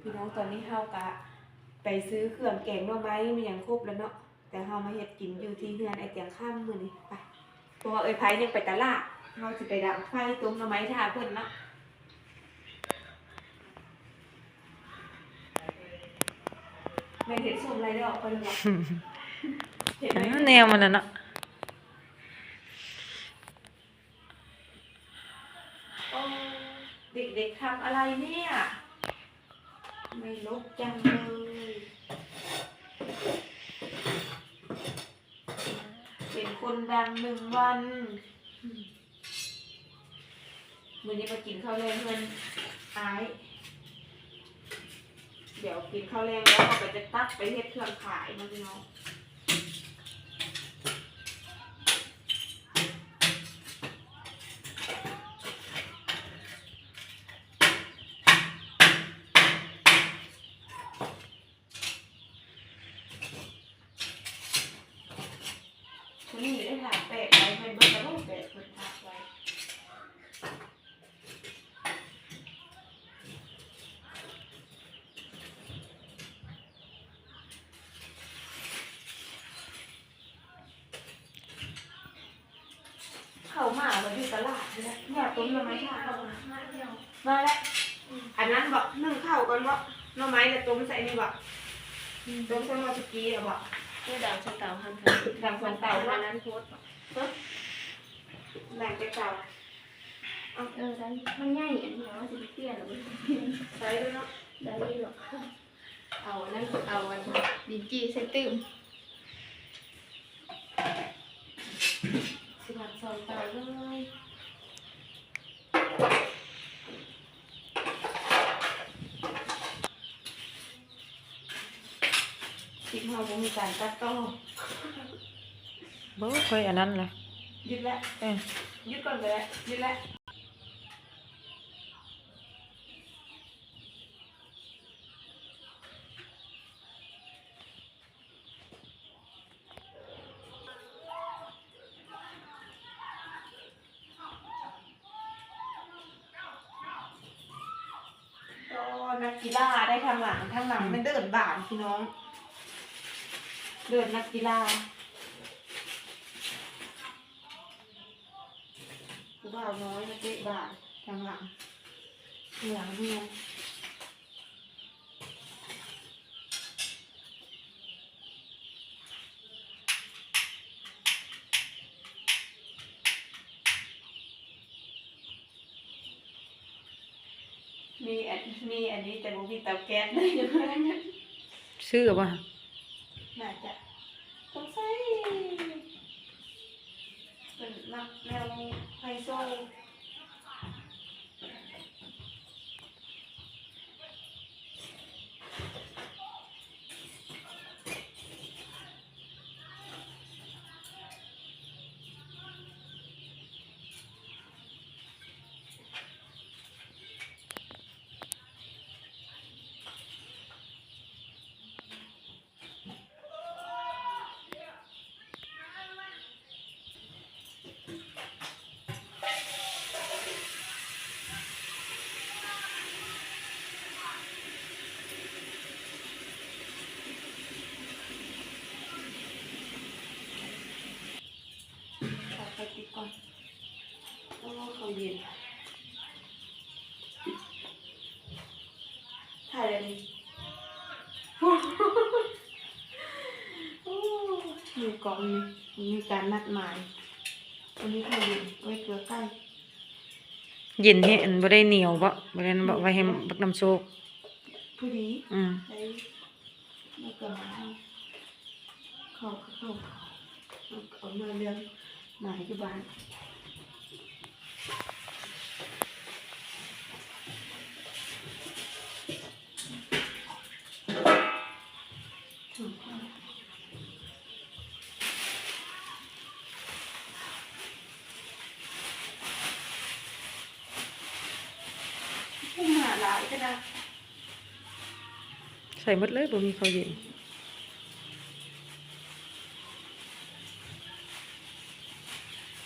พี่น้องตอนนี้เฮากะ ไปซื้อเครื่องแกงหน่อไม้มีอย่างครบแล้วเนาะแต่เฮามาเฮ็ดกินอยู่ที่เฮือนไอ้เตียงข้ามมื้อนี้ไปเพราะว่าเอ้ยไผยังไปตลาดเฮาสิไปดังไฟต้มหน่อไม้ท่าเพิ่นเนาะแม่นเห็ดส้มไรได้ออกไปเลยบ่เห็นไหมอ่าแนวมันน่ะเนาะโอ้เด็กๆทำอะไรเนี่ย ไม่ลกจังเลยเป็นคนดังหนึ่งวันมือนี้มากินข้าวแรงเพื่อนอายเดี๋ยวกินข้าวแรงแล้วเราก็จะตักไปเฮ็ดเครื่องขายมาพี่น้อง คนนี้ได้ถามแปะไว้เป็นเบอร์กระโหลกแปะคนทักไว้ เข้ามาวันที่ ตลาดนี่แหละเนี่ยต้มหน่อไม้ท่าเข้ามามาแล้วอันนั้นบอกนึ่งข้าวก่อนบอกหน่อไม้เนี่ยต้มใส่นี่บอกต้มใส่หม้อสุกี้อะบอกเมื่อดาวสเตาหันดังสองเต่าวัว่านนั้นโพสต์แบ่งไปเต่าเออได้มันง่ายอันนี้ว่าจะไปเปลี่ยนหรือใส่ด้วยเนาะได้หรอกเอานั่นเอาวันดินจี้ใส่ตื้มสิบหันสองเต่าเลย คิดว่าผมมีการตัดต่อบ่ค่อยอันนั้นล่ะยึดแล้วเออยึดก่อนไปแล้วยึดแล้วก็นักกีฬาได้ทางหลังทางหลังมันเดินบ่านพี่น้อง เดินนักกีฬากูบ่าวน้อยมาเตะบาททางหลังหลังเมียมีอันมีอันนี้แต่บ่มีเตาแก๊สเลยเดี๋ยวนั้นซื้อบ่น่าจะสงสัย เป็นนักแนวไฮโซ ตัดไปติดก่อนโอ้เขาเย็นถ่ายเลยโอ้มีกองนี่มีการนัดหมายวันนี้เขาเย็นไว้เกลือใกล้เย็นให้อันบ่ได้เหนียวบ่บ่ได้บ่ไว้ให้บักน้ำโซกผู้ดีอืมได้แล้วก็เขาเข้าเข้าเอามาเรื่องหมายที่บ้าน ผู้หมาหลายก็ได้ ใส่หมดเลยบ่มีข้าวเย็น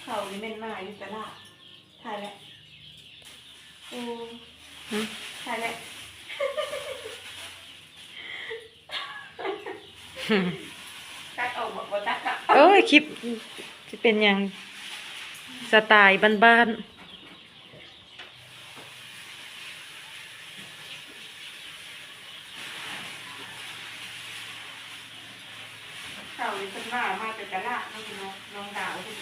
เขานี่เป็นมาอยู่ตลาด ถ่ายแล้วโอ้ถ่ายแล้วตัดออกหมดบ่ตัดอะเอ้ยคลิปจะเป็นยังสไตล์บ้านๆเก่าเป็นหน้ามาเป็นกระลาน้องน้องดาวที่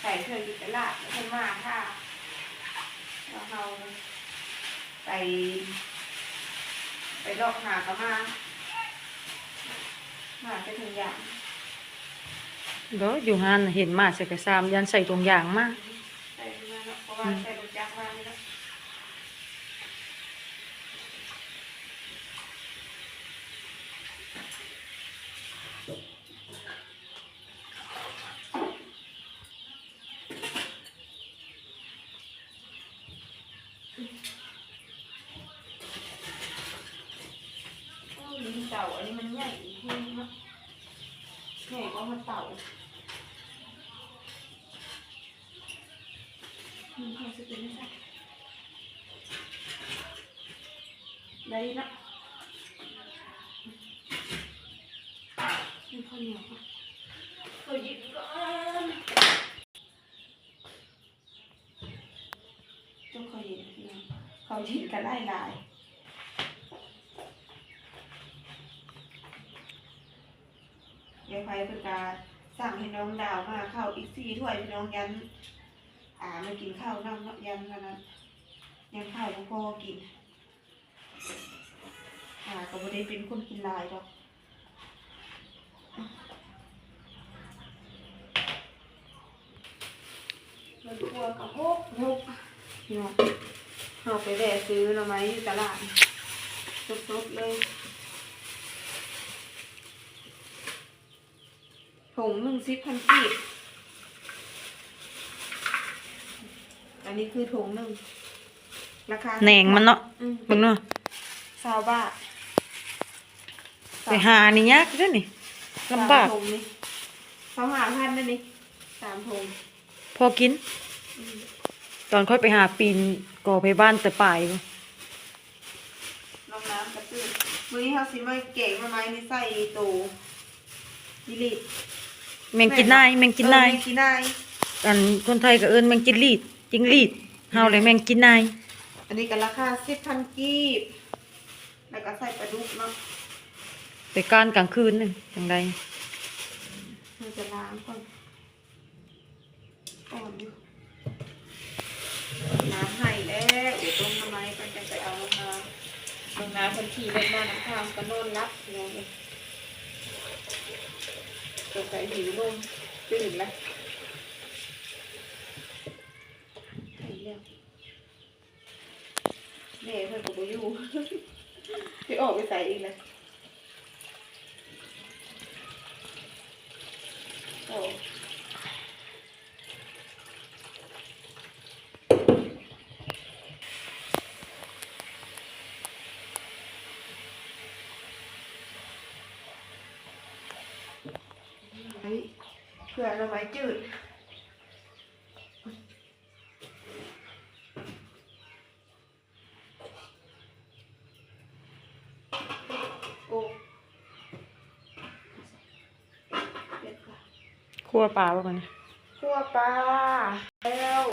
ใส่เครื่องอยู่ตลาดแล้วเพิ่นมาค่ะแล้วเราไป ไปลอกหาก็มามาไปถึงอย่างๆเด้ออยู่หันน่ะเห็นมาใส่กระซามยันใส่ตรงยางมาใส่มาเนาะเพราะว่าใส่รถจักรมานี่เนาะ โอ้ยลิ้นเต่าอันนี้มันใหญ่อีกทีเนาะใหญ่กว่ามันเต่าอืมเขาจะเป็นยังไงได้เนาะมีข้าวเหนียวค่ะเขาหยิบก่อนต้อ งเขาหยิบเนาะเขาหยิบกันไล่ลายยายไฟเพิ่นกาสั่งให้น้องดาวมาเข้าอีกสี่ถ้วยพี่น้องยัน อ่ามากินข้าวน้ำเนาะยันอันนั้นยันข้าวบ่พอกิน อ่าก็บ่ได้เป็นคนกินลายดอกมันกลัวกับฮกฮกพี่น้องเอาไปแวะซื้อหน่อไม้อยู่ตลาดสดๆเลยถุงหนึ่งสิบพันกีบ อันนี้คือถุงหนึ่งราคาแหนงมันเนาะอืมเบิ่งเนาะสาวบาทไปหานี่ยากเด้อนี่ลำบากสมถุงนี่สาวหาพันนั่นนี่สามถุงพอกิน อืมตอนค่อยไปหาปีนก่อไปบ้านแต่ป่ายบ่ลงน้ำกระตื้นมื้อนี้เขาสิมาเก่งมาไม้นี่ใส่ตูยิลิตแมงกินนายแมงกินนายเออแมงกินนาย อันคนไทยก็เอิ้นแมงจินลีด จิงลีดเฮาเลยแมงกินนายอันนี้ก็ราคาสิบพันกีบ แล้วก็ใส่ปลาดุกเนาะไปการกลางคืนนึงจังไดเราจะล้างก่อนก่อนอยู่น้ำให้แล้วเดี๋ยวต้มทำไมกันจะไปเอาลงมาลงน้ำคนขี่รถมาน้ำทางก็นอนรับนอนเลยตัวใส่หิวนมตื่นแล้วให้แล้ว แม่เพื่อนก็บ่อยู่ไปออกไปใส่อีกแล้วโอ้เฮ้ยเผื่อเราไม้จืด คั่วปลาบ่กันคั่วปลาแล้ว